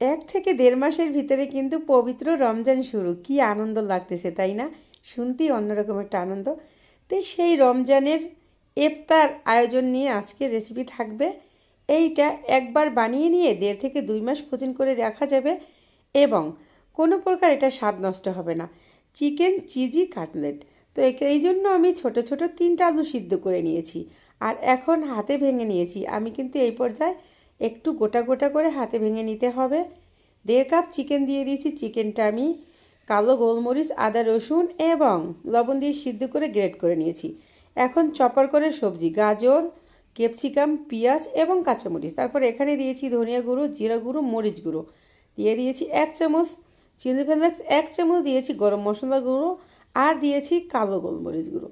এক থেকে দেড় মাসের ভিতরে কিন্তু পবিত্র রমজান শুরু। কি আনন্দ লাগতেছে, তাই না? শুনতেই অন্যরকম একটা আনন্দ। তো সেই রমজানের এফতার আয়োজন নিয়ে আজকে রেসিপি থাকবে। এইটা একবার বানিয়ে নিয়ে দেড় থেকে দুই মাস ফোজন করে রাখা যাবে এবং কোনো প্রকার এটা স্বাদ নষ্ট হবে না। Chicken cheesy cutlet. তো একে- এই জন্য আমি ছোট ছোট তিনটা আলু সিদ্ধ করে নিয়েছি। আর এখন হাতে ভেঙে নিয়েছি। আমি কিন্তু এই পর্যায়ে একটু গোটা গোটা করে হাতে ভেঙে নিতে হবে। দেড় কাপ চিকেন দিয়ে দিয়েছি চিকেনটা আমি। কালো গোলমরিচ, আদা রসুন এবং লবণ দিয়ে সিদ্ধ করে গ্রেট করে নিয়েছি। এখন চপার করে সবজি, গাজর, ক্যাপসিকাম, পেঁয়াজ এবং কাঁচামরিচ। তারপর এখানে দিয়েছি ধনিয়া গুঁড়ো, জিরা গুঁড়ো, মরিচ গুঁড়ো। দিয়ে দিয়েছি এক চামচ চিলি ফ্লেক্স, এক চামচ দিয়েছি গরম মশলা গুঁড়ো আর দিয়েছি কালো গোলমরিচ গুঁড়ো।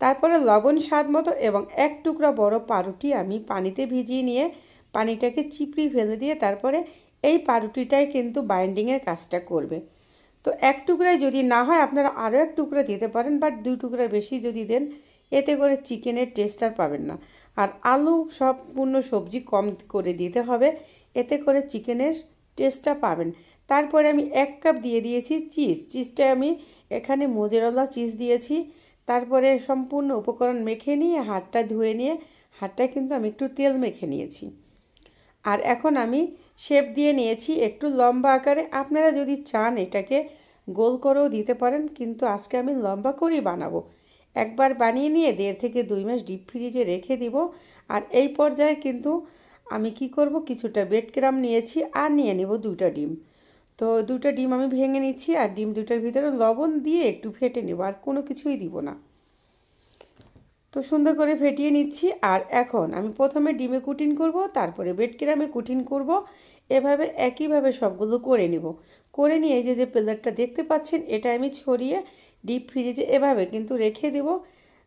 তারপরে লবণ স্বাদ মতো এবং এক টুকরা বড় পাউরুটি আমি পানিতে ভিজিয়ে নিয়ে পানিটাকে চিপড়ি ফেলে দিয়ে তারপরে এই পাউরুটিটাই কিন্তু বাইন্ডিংয়ের কাজটা করবে। তো এক টুকরায় যদি না হয়, আপনারা আরও এক টুকরা দিতে পারেন বাট দুই টুকরার বেশি যদি দেন, এতে করে চিকেনের টেস্ট আর পাবেন না। আর আলু সম্পূর্ণ সবজি কম করে দিতে হবে, এতে করে চিকেনের টেস্টটা পাবেন। তারপরে আমি এক কাপ দিয়ে দিয়েছি চিজ চিজটা আমি এখানে মোজেরলা চিজ দিয়েছি। তারপরে সম্পূর্ণ উপকরণ মেখে নিয়ে, হাতটা ধুয়ে নিয়ে হাতটা কিন্তু আমি একটু তেল মেখে নিয়েছি। আর এখন আমি শেপ দিয়ে নিয়েছি একটু লম্বা আকারে। আপনারা যদি চান এটাকে গোল করেও দিতে পারেন, কিন্তু আজকে আমি লম্বা করেই বানাবো। একবার বানিয়ে নিয়ে দেড় থেকে দুই মাস ডিপ ফ্রিজে রেখে দিব। আর এই পর্যায়ে কিন্তু আমি কি করব, কিছুটা বেড ক্রাম নিয়েছি আর নিয়ে নেব দুটা ডিম। তো দুটো ডিম আমি ভেঙে নিচ্ছি, আর ডিম দুটার ভিতরে লবণ দিয়ে একটু ফেটে নেব, আর কোনো কিছুই দিব না। তো সুন্দর করে ফেটিয়ে নিচ্ছি। আর এখন আমি প্রথমে ডিমে কুটিন করব, তারপরে বেড ক্রামে কুটিন করব। এভাবে একইভাবে সবগুলো করে নিব। করে নিয়ে এই যে যে প্লেটটা দেখতে পাচ্ছেন, এটা আমি ছড়িয়ে ডিপ ফ্রিজে এভাবে কিন্তু রেখে দেব।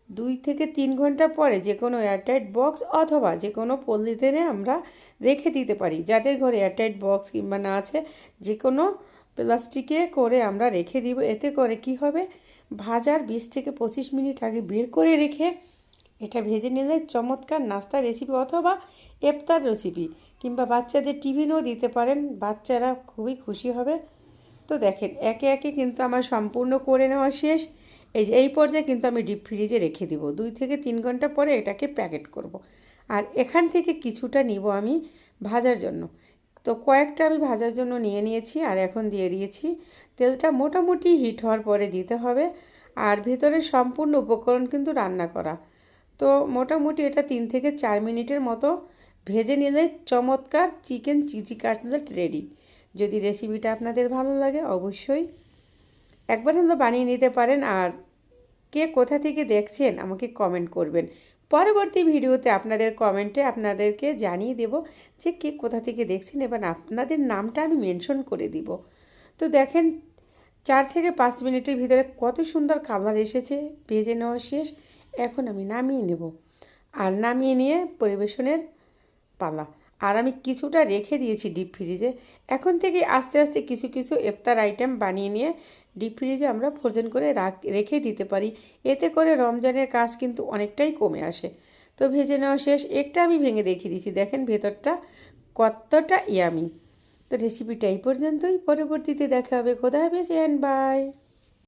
দুই থেকে তিন ঘণ্টা পরে যে কোনো এয়ারটাইট বক্স অথবা যে কোনো পলিথিনে আমরা রেখে দিতে পারি। যাদের ঘরে এয়ারটাইট বক্স কিংবা না আছে যে কোনো প্লাস্টিকে করে আমরা রেখে দিব। এতে করে কি হবে? ভাজার বিশ থেকে পঁচিশ মিনিট আগে বের করে রেখে এটা ভেজে নিলে চমৎকার নাস্তা রেসিপি অথবা এফতার রেসিপি কিংবা বাচ্চাদের টিফিনও দিতে পারেন, বাচ্চারা খুবই খুশি হবে। তো দেখেন, একে একে কিন্তু আমার সম্পূর্ণ করে নেওয়া শেষ। এই যে, এই পর্যায়ে কিন্তু আমি ডিপ ফ্রিজে রেখে দিব। দুই থেকে তিন ঘণ্টা পরে এটাকে প্যাকেট করব। আর এখান থেকে কিছুটা নিব আমি ভাজার জন্য। তো কয়েকটা আমি ভাজার জন্য নিয়ে নিয়েছি আর এখন দিয়ে দিয়েছি। তেলটা মোটামুটি হিট হওয়ার পরে দিতে হবে। আর ভেতরে সম্পূর্ণ উপকরণ কিন্তু রান্না করা। তো মোটামুটি এটা তিন থেকে চার মিনিটের মতো ভেজে নিলে চমৎকার চিকেন চিজি কাটলেট রেডি। যদি রেসিপিটা আপনাদের ভালো লাগে অবশ্যই একবার হলো বানিয়ে নিতে পারেন আর কে কোথা থেকে দেখছেন আমাকে কমেন্ট করবেন। পরবর্তী ভিডিওতে আপনাদের কমেন্টে আপনাদেরকে জানিয়ে দেব যে কে কোথা থেকে দেখছেন এবং আপনাদের নামটা আমি মেনশন করে দিব। তো দেখেন, চার থেকে পাঁচ মিনিটের ভিতরে কত সুন্দর কালার এসেছে, ভেজে নেওয়া শেষ। এখন আমি নামিয়ে নেব। আর নামিয়ে নিয়ে পরিবেশনের পালা। আর আমি কিছুটা রেখে দিয়েছি ডিপ ফ্রিজে। এখন থেকে আস্তে আস্তে কিছু কিছু ইফতার আইটেম বানিয়ে নিয়ে ডিপ ফ্রিজে আমরা ফ্রোজেন করে রাখ, রেখে দিতে পারি। এতে করে রমজানের কাজ কিন্তু অনেকটাই কমে আসে। তো ভেজে নেওয়া শেষ। একটা আমি ভেঙে দেখিয়ে দিচ্ছি দেখেন ভেতরটা কতটা ইয়ামি। তো রেসিপিটা এই পর্যন্তই। পরবর্তীতে দেখা হবে। খোদা হাফেজ অ্যান্ড বাই